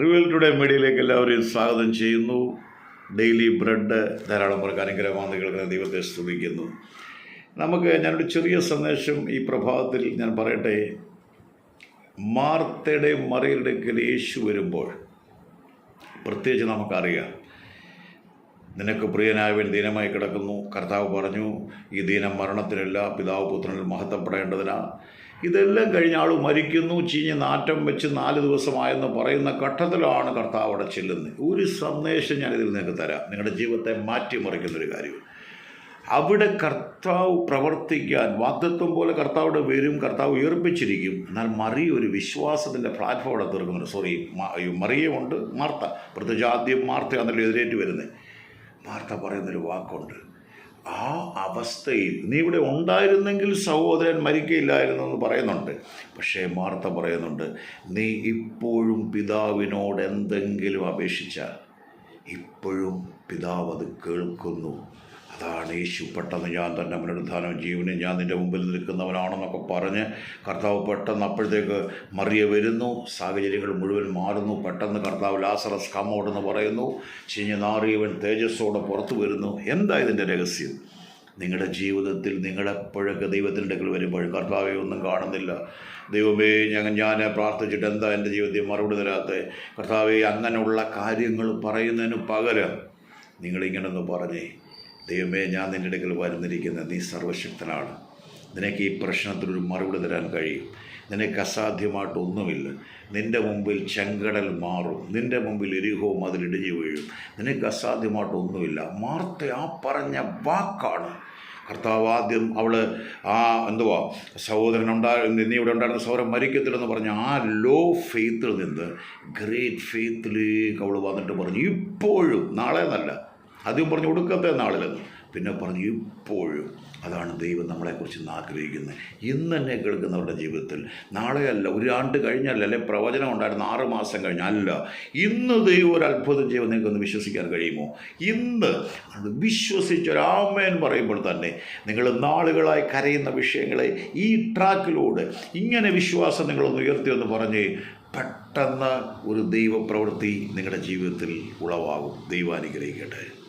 Revel today മീഡിയയിലേക്ക് എല്ലാവരെയും സ്വാഗതം ചെയ്യുന്നു. ഡെയിലി ബ്രെഡ് ധാരാളം അനുഗ്രഹമാണ് കേൾക്കുന്ന ദൈവത്തെ സ്തുതിക്കുന്നു. നമുക്ക് ഞാനൊരു ചെറിയ സന്ദേശം ഈ പ്രഭാതത്തിൽ ഞാൻ പറയട്ടെ. മാർത്തയുടെ മറിയുടെ യേശു വരുമ്പോൾ പ്രത്യേകിച്ച് നമുക്കറിയാം. നിനക്ക് പ്രിയനായവൻ ദീനമായി കിടക്കുന്നു. കർത്താവ് പറഞ്ഞു ഈ ദീനം മരണത്തിനല്ല പിതാവ് പുത്രനിൽ മഹത്വപ്പെടേണ്ടതിനാ. ഇതെല്ലാം കഴിഞ്ഞ ആൾ മരിക്കുന്നു. ചീഞ്ഞ് നാറ്റം വെച്ച് നാല് ദിവസമായെന്ന് പറയുന്ന ഘട്ടത്തിലാണ് കർത്താവ് അവിടെ ചെല്ലുന്നത്. ഒരു സന്ദേശം ഞാനിതിൽ നിങ്ങൾക്ക് തരാം. നിങ്ങളുടെ ജീവിതത്തെ മാറ്റിമറിക്കുന്നൊരു കാര്യം. അവിടെ കർത്താവ് പ്രവർത്തിക്കാൻ വാഗ്ദത്വം പോലെ കർത്താവിടെ വരും കർത്താവ് ഉയർപ്പിച്ചിരിക്കും. എന്നാൽ മറിയ ഒരു വിശ്വാസത്തിന്റെ പ്ലാറ്റ്ഫോം അവിടെ തീർക്കുന്നുണ്ട്. സോറി മറിയുമുണ്ട് മാർത്ത. പ്രത്യേകിച്ച് ആദ്യം മാർത്തയാണല്ലോ എതിരേറ്റ് വരുന്നത്. മാർത്ത പറയുന്നൊരു വാക്കുണ്ട്. ആ അവസ്ഥയിൽ നീ ഇവിടെ ഉണ്ടായിരുന്നെങ്കിൽ സഹോദരൻ മരിക്കയില്ലായിരുന്നു എന്ന് പറയുന്നുണ്ട്. പക്ഷേ മാർത്ത പറയുന്നുണ്ട് നീ ഇപ്പോഴും പിതാവിനോട് എന്തെങ്കിലും അപേക്ഷിച്ചാൽ ഇപ്പോഴും പിതാവ് അത് കേൾക്കുന്നു. അതാണ് യേശു പെട്ടെന്ന് ഞാൻ തന്നെ പുനരുദ്ധാനം ജീവനെ ഞാൻ നിന്റെ മുമ്പിൽ നിൽക്കുന്നവനാണെന്നൊക്കെ പറഞ്ഞ് കർത്താവ് പെട്ടെന്ന് അപ്പോഴത്തേക്ക് മറിയ വരുന്നു. സാഹചര്യങ്ങൾ മുഴുവൻ മാറുന്നു. പെട്ടെന്ന് കർത്താവ് ലാസറസ് കമ്മോടെന്ന് പറയുന്നു. ചീഞ്ഞ നാറിയവൻ തേജസ്സോടെ പുറത്തു വരുന്നു. എന്താ ഇതിന്റെ രഹസ്യം? നിങ്ങളുടെ ജീവിതത്തിൽ നിങ്ങളെപ്പോഴൊക്കെ ദൈവത്തിന്റെ അടുക്കൽ വരുമ്പോൾ കർത്താവെ ഒന്നും കാണുന്നില്ല. ദൈവമേ ഞങ്ങൾ ഞാൻ പ്രാർത്ഥിച്ചിട്ട് എന്താ എന്റെ ജീവിതത്തിൽ മറുപടി തരാത്ത? കർത്താവെ അങ്ങനെയുള്ള കാര്യങ്ങൾ പറയുന്നതിന് പകരം നിങ്ങളിങ്ങനൊന്ന് പറഞ്ഞേ. ദൈവമേ ഞാൻ നിന്റെ അടുക്കൽ വരുന്നിരിക്കുന്ന നീ സർവശക്തനാണ്. നിനക്ക് ഈ പ്രശ്നത്തിനൊരു മറുപടി തരാൻ കഴിയും. നിനക്ക് അസാധ്യമായിട്ടൊന്നുമില്ല നിന്റെ മുമ്പിൽ ചെങ്കടൽ മാറും. നിന്റെ മുമ്പിൽ എരിഹവും അതിലിടിഞ്ഞു വീഴും. നിനക്ക് അസാധ്യമായിട്ടൊന്നുമില്ല മാർത്ത ആ പറഞ്ഞ വാക്കാണ്. കർത്താവ് ആദ്യം അവൾ ആ എന്തുവാ സഹോദരൻ ഉണ്ടായി നീ ഇവിടെ ഉണ്ടായിരുന്ന സഹോദരൻ മരിക്കത്തില്ലെന്ന് പറഞ്ഞ ആ ലോ ഫെയ്ത്തിൽ നിന്ന് ഗ്രേറ്റ് ഫെയ്ത്തിലേക്ക് അവൾ വന്നിട്ട് പറഞ്ഞു ഇപ്പോഴും നാളെ എന്നല്ല ആദ്യം പറഞ്ഞു ഒടുക്കത്തെ നാളിലെന്ന് പിന്നെ പറഞ്ഞു ഇപ്പോഴും അതാണ് ദൈവം നമ്മളെക്കുറിച്ച് ഇന്ന് ആഗ്രഹിക്കുന്നത്. ഇന്ന് തന്നെ കേൾക്കുന്നവരുടെ ജീവിതത്തിൽ. നാളെയല്ല ഒരു ആണ്ട് കഴിഞ്ഞല്ല അല്ലെ? പ്രവചനം ഉണ്ടായിരുന്നു ആറ് മാസം കഴിഞ്ഞല്ല ഇന്ന് ദൈവം ഒരു അത്ഭുതം ചെയ്യുമെന്ന് നിങ്ങൾക്കൊന്ന് വിശ്വസിക്കാൻ കഴിയുമോ? ഇന്ന് അത് വിശ്വസിച്ച് ഒരാമേൻ പറയുമ്പോൾ തന്നെ നിങ്ങൾ നാളുകളായി കരയുന്ന വിഷയങ്ങളെ ഈ ട്രാക്കിലൂടെ ഇങ്ങനെ വിശ്വാസം നിങ്ങളൊന്ന് ഉയർത്തിയെന്ന് പറഞ്ഞ് പെട്ടെന്ന് ഒരു ദൈവപ്രവൃത്തി നിങ്ങളുടെ ജീവിതത്തിൽ ഉളവാകും. ദൈവം അനുഗ്രഹിക്കട്ടെ